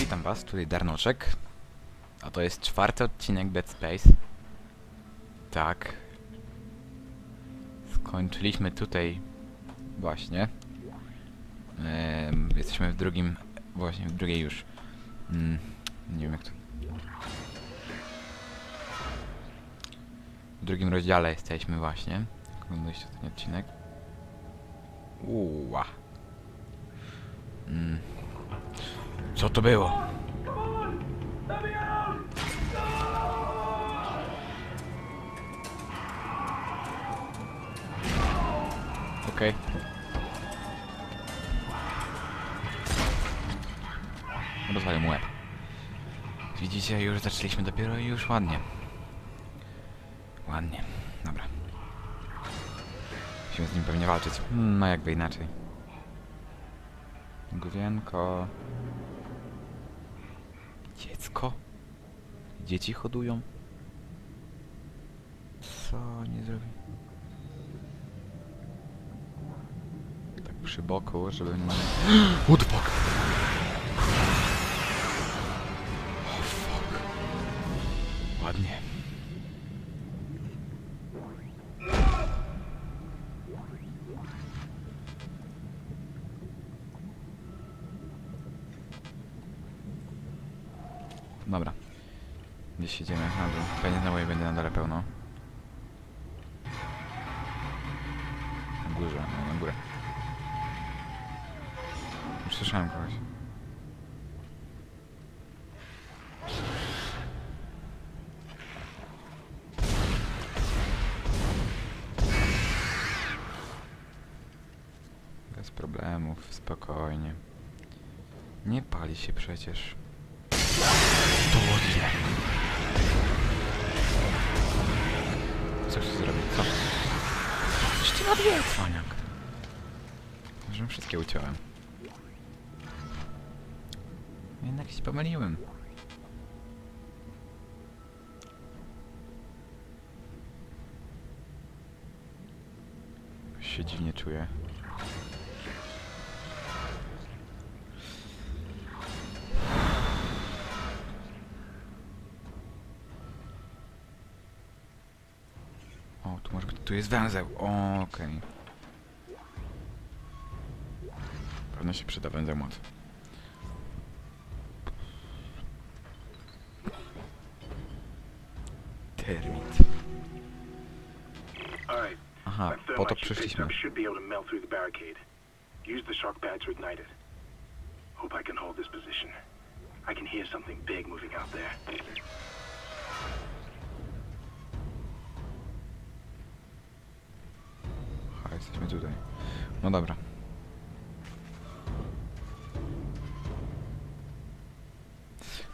Witam was, tutaj Darnoczek. A to jest czwarty odcinek Dead Space. Tak. Skończyliśmy tutaj właśnie. Jesteśmy w drugim, właśnie w drugiej już. Mm, nie wiem jak to... W drugim rozdziale jesteśmy właśnie. Oglądaliście ten odcinek. Uła. Mm. Co to było? Okej. Rozwalę mu łeb. Widzicie, już zaczęliśmy dopiero i już ładnie. Ładnie. Dobra. Musimy z nim pewnie walczyć. No jakby inaczej. Główienko. Dziecko? Dzieci hodują? Co nie zrobi? Tak przy boku, żeby nie... What Gdzieś idziemy na dół. Pewnie znowu będzie na dole pełno. Na górze, no na górę. Już słyszałem kogoś. Bez problemów, spokojnie. Nie pali się przecież. To ładnie. Chcesz zrobić? Co? Jeszcze na dwie, cwaniak. Że wszystkie uciąłem. Jednak się pomyliłem. Się dziwnie czuję. O, tu może być, tu jest węzeł. Okej. Pewno się przyda węzeł moc. Termit. Aha, po to przyszliśmy. Use the shock pad to ignite it. Hope I can hold this position. I can hear something big moving out there. No dobra.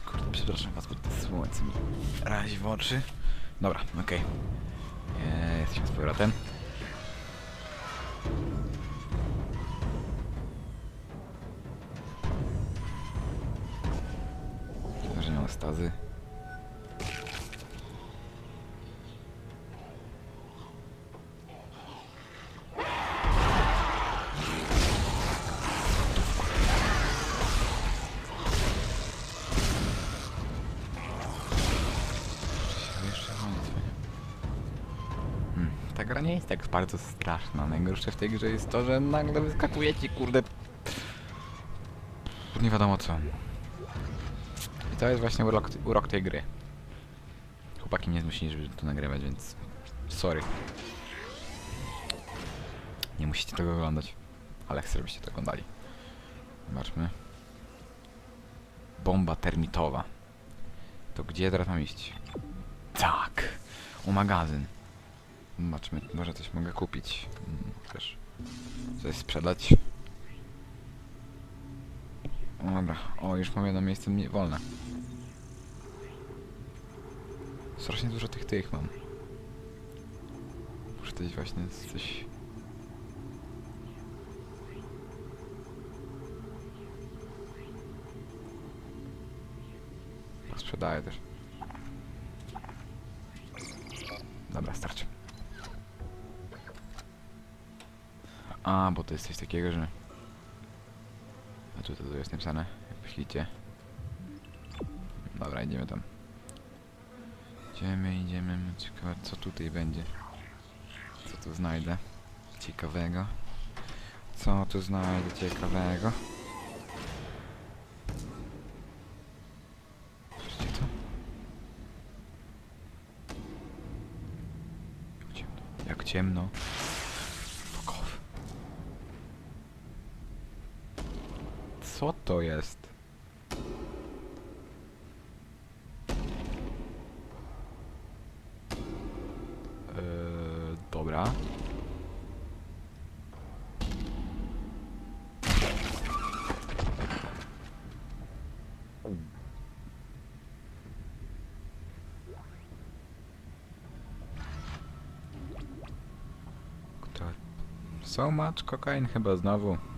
Kurde, przepraszam was, bo to słońce mi razi w oczy. Dobra, okej. Eee, Jesteśmy z powrotem. Zdarzenia stazy. Ta gra nie jest tak bardzo straszna. Najgorsze w tej grze jest to, że nagle wyskakuje ci, kurde... Nie wiadomo co. I to jest właśnie urok, urok tej gry. Chłopaki mnie zmusili, żeby to nagrywać, więc... Sorry. Nie musicie tego oglądać. Ale chcę, żebyście to oglądali. Zobaczmy. Bomba termitowa. To gdzie teraz mam iść? Tak. U magazyn. Zobaczmy, może coś mogę kupić. Mm, Też coś sprzedać. Dobra. O, już mam jedno miejsce wolne. Strasznie dużo tych tych mam. Muszę coś właśnie coś... Sprzedaję też. Dobra, starczy. A, bo to jest coś takiego, że... co tu jest napisane? Jak myślicie? Dobra, idziemy tam. Idziemy, idziemy. Ciekawe, co tutaj będzie. Co tu znajdę? Ciekawego. Co tu znajdę ciekawego? Patrzcie to. Jak ciemno. Jak ciemno. Fuck off. Co to jest? Eee, dobra. So much kokain chyba znowu.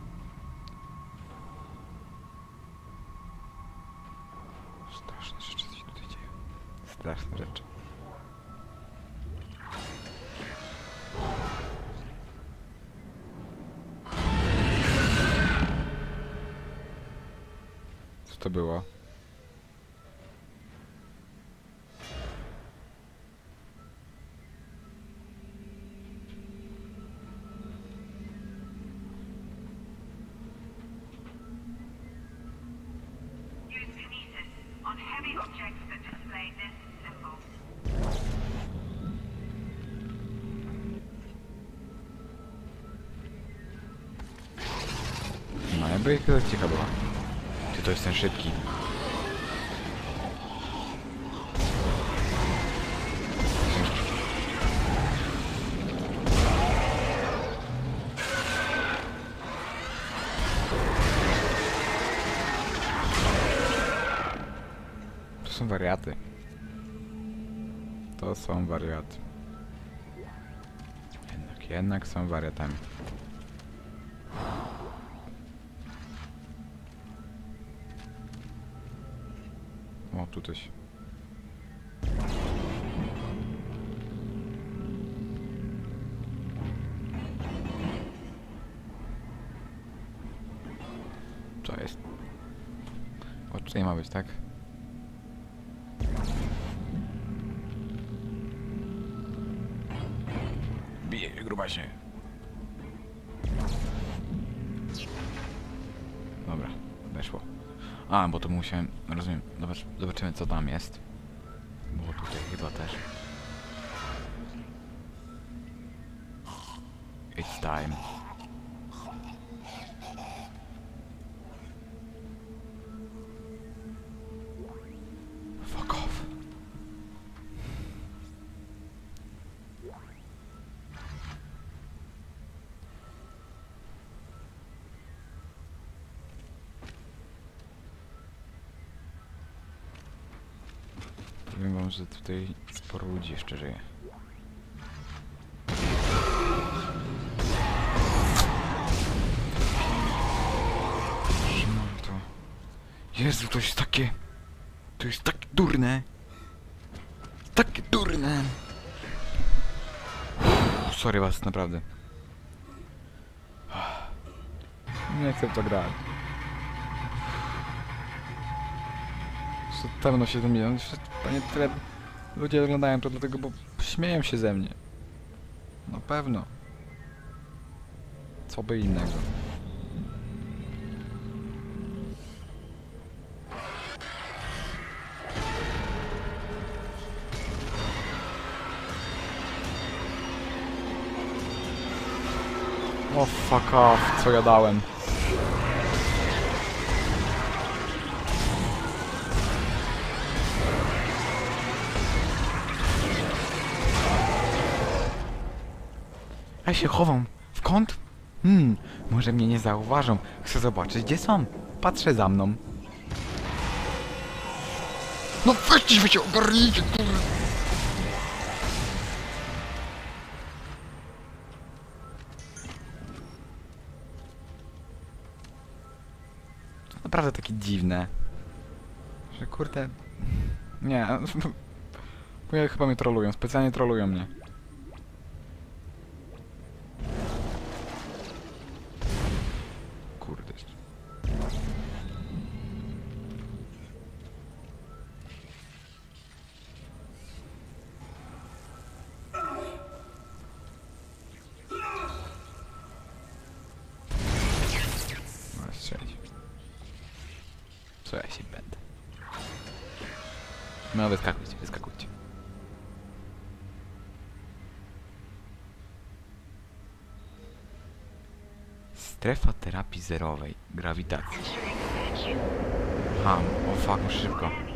On heavy objects that display this symbol. Wariaty. To są wariaty. Jednak, jednak są wariatami. O, tu coś. Co jest? O, tutaj ma być, tak? Grubasie. Dobra, weszło. A, bo to musiałem... Rozumiem. Zobacz, zobaczymy co tam jest. Bo tutaj chyba też. It's time. Że tutaj sporo ludzi jeszcze żyje. To. Jezu, to jest takie... To jest takie durne. Takie durne. Uff, Sorry was, naprawdę. Nie chcę to grać. Że Pewno się milion. Panie tyle ludzie oglądają to dlatego, bo śmieją się ze mnie. Na pewno. Co by innego. O fuck off, co ja dałem. Ja się chowam. W kąt? Hmm, może mnie nie zauważą. Chcę zobaczyć, gdzie są. Patrzę za mną. No weźcie się ogarnijcie. To naprawdę takie dziwne. Że kurde... Nie, ja chyba mnie trolują, specjalnie trolują mnie. Strefa terapii zerowej. Grawitacji. Aha, o fuck, szybko.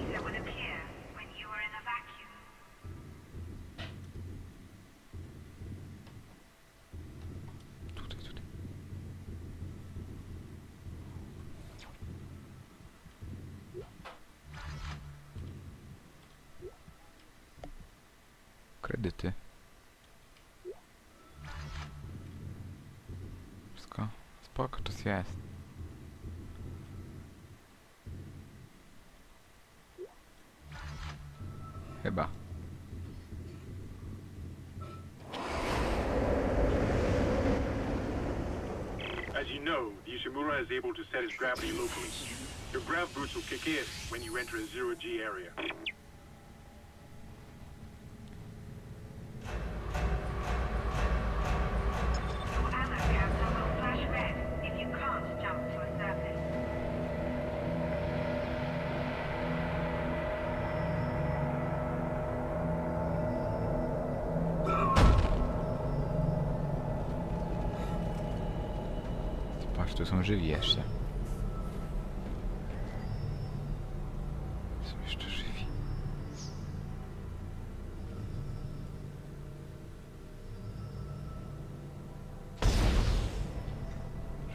As you know, the Ishimura is able to set his gravity locally. Your grav boots will kick in when you enter a zero-G area. Patrz, tu są żywi jeszcze. Są jeszcze żywi.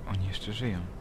Oni jeszcze żyją.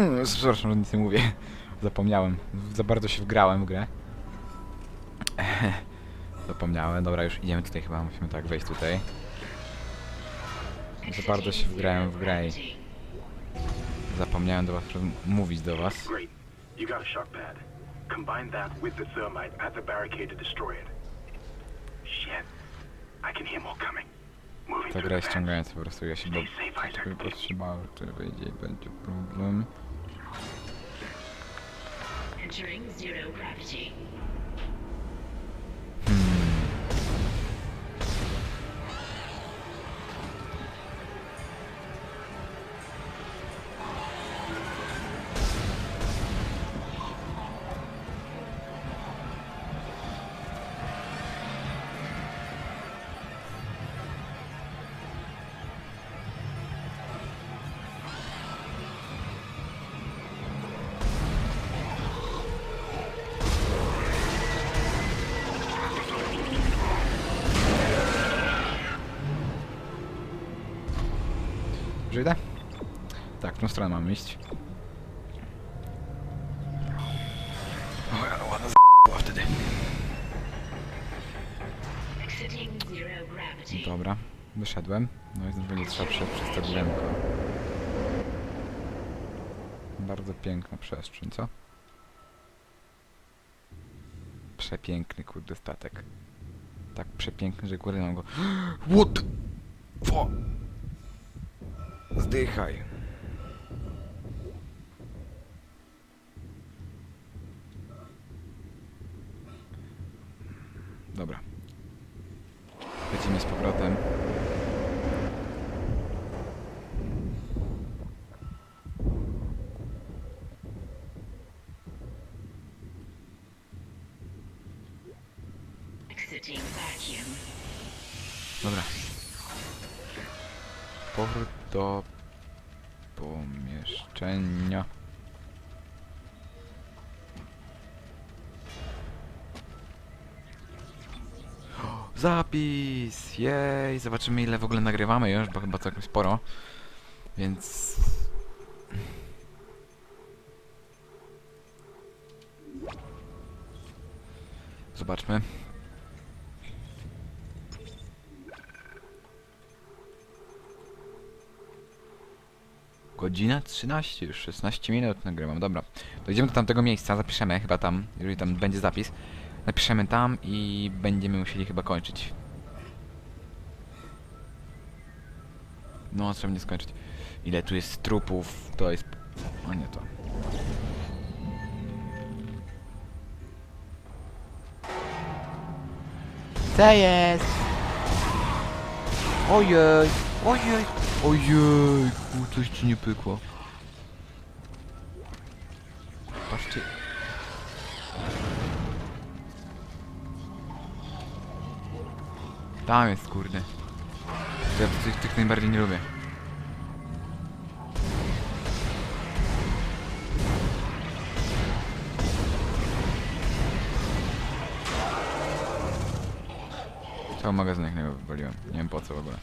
Mm, Przepraszam, że nic nie mówię. Zapomniałem. Za bardzo się wgrałem w grę. Zapomniałem. Dobra, już idziemy tutaj chyba. Musimy tak wejść tutaj. Za bardzo się wgrałem w grę i zapomniałem do was mówić do was. Great. You got a shock pad. Combine that with the thermite at the barricade to destroy it. Shit. I can hear more coming. Moving Ta gra jest vents. ściągająca po prostu. Ja się bo... Żeby powstrzymałem, czy wyjdzie i będzie problem. Entering zero gravity. Stronę mam iść. O, ale ładna z***ła wtedy. Dobra, wyszedłem. No i znów będzie trzeba przejść przez to drzemko. Bardzo piękna przestrzeń, co? Przepiękny kurde statek. Tak przepiękny, że kurde mam go... What? Fo! Zdychaj. Dobra. Lecimy z powrotem. Dobra. Powrót do pomieszczenia. Zapis! Jej! Zobaczymy ile w ogóle nagrywamy już, bo chyba całkiem sporo. Więc... Zobaczmy. Godzina 13, już 16 minut nagrywam, dobra. Dojdziemy do tamtego miejsca, zapiszemy chyba tam, jeżeli tam będzie zapis. Napiszemy tam i będziemy musieli chyba kończyć. No, trzeba mnie skończyć. Ile tu jest trupów, to jest... O nie, to... Co jest? Ojej, ojej, ojej, coś ci nie pykło. Tam jest, kurde. Ja tych, tych najbardziej nie lubię. Cały magazynek niego wywaliłem. Nie wiem po co w ogóle.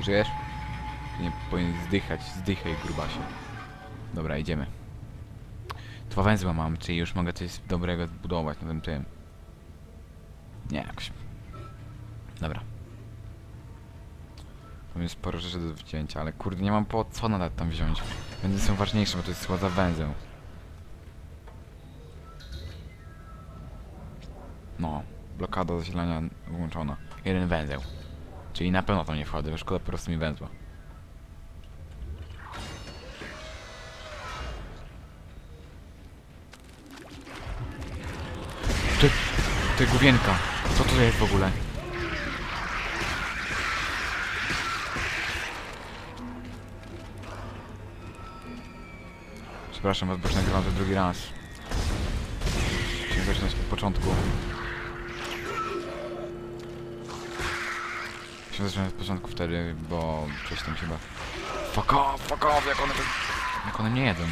Żyjesz? Nie powinien zdychać, zdychaj grubasie. Dobra, idziemy. Dwa węzła mam, czyli już mogę coś dobrego zbudować na tym tym. Nie, jakoś. Dobra. Jest sporo rzeczy do wcięcia, ale kurde, nie mam po co nadal tam wziąć. Węzły są ważniejsze, bo to jest chyba za węzeł. No, blokada zasilania włączona. Jeden węzeł. Czyli na pewno tam nie wchodzę, bo szkoda po prostu mi węzła. Ty główienka, co to jest w ogóle? Przepraszam was, bo już nagrywam to drugi raz. Chciałem zaczynać od początku. Chciałem zaczynać od początku wtedy, bo coś tam chyba... Fuck off, fuck off, jak one... Jak one nie jedzą.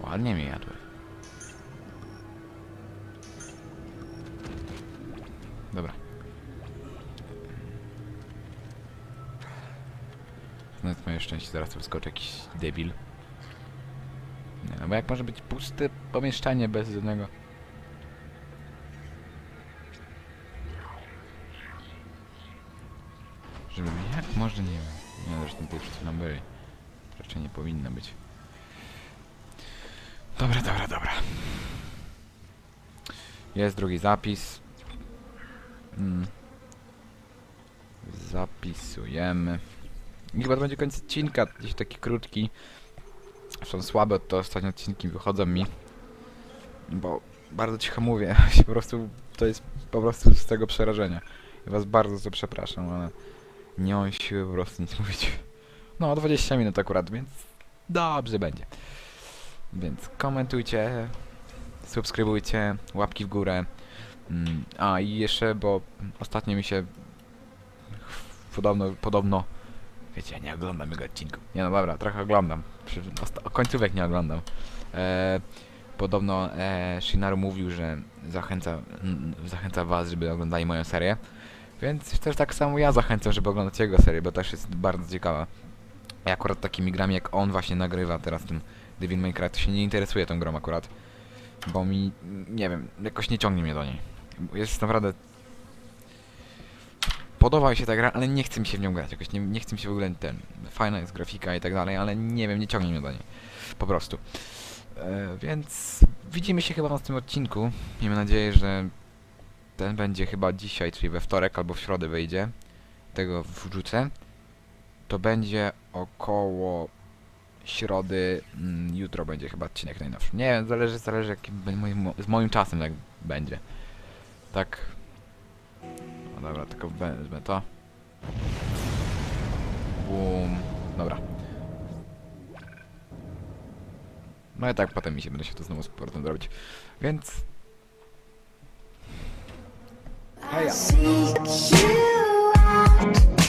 Ładnie mi jadły. Dobra. Nawet moje szczęście, zaraz wyskoczy jakiś debil. Nie, no bo jak może być puste pomieszczenie bez żadnego... Żeby... Jak może nie wiem. Nie, zresztą tutaj przed chwilą byli. Raczej nie powinno być. Dobra, dobra, dobra. Jest drugi zapis. Mm. Zapisujemy. I chyba to będzie koniec odcinka, gdzieś taki krótki. Są słabe, to ostatnie odcinki wychodzą mi. Bo bardzo cicho mówię, po prostu, to jest po prostu z tego przerażenia. I was bardzo za to przepraszam, ale nie mam siły po prostu nic mówić. No, 20 minut akurat, więc dobrze będzie. Więc komentujcie, subskrybujcie, łapki w górę. A i jeszcze, bo ostatnio mi się podobno, podobno, wiecie, ja nie oglądam jego odcinków. Nie no dobra, trochę oglądam. Końcówek nie oglądam. E, podobno e, Shinaru mówił, że zachęca, zachęca was, żeby oglądali moją serię. Więc też tak samo ja zachęcam, żeby oglądać jego serię, bo też jest bardzo ciekawa. Ja akurat takimi grami jak on właśnie nagrywa teraz tym Devil May Cry, to się nie interesuje tą grą akurat. Bo mi, nie wiem, jakoś nie ciągnie mnie do niej. Jest naprawdę... Podoba mi się ta gra, ale nie chce mi się w nią grać. Jakoś nie, nie chce mi się w ogóle ten... Fajna jest grafika i tak dalej, ale nie wiem, nie ciągnie mnie do niej. Po prostu. E, więc widzimy się chyba w następnym odcinku. Miejmy nadzieję, że ten będzie chyba dzisiaj, czyli we wtorek albo w środę wyjdzie. Tego wrzucę. To będzie około środy. Mm, jutro będzie chyba odcinek najnowszy. Nie wiem, zależy, zależy jakim moim, z moim czasem jak będzie. Tak. No dobra, tylko wezmę to. Boom. Dobra. No i tak potem mi się będę się to znowu z powrotem robić. Więc out.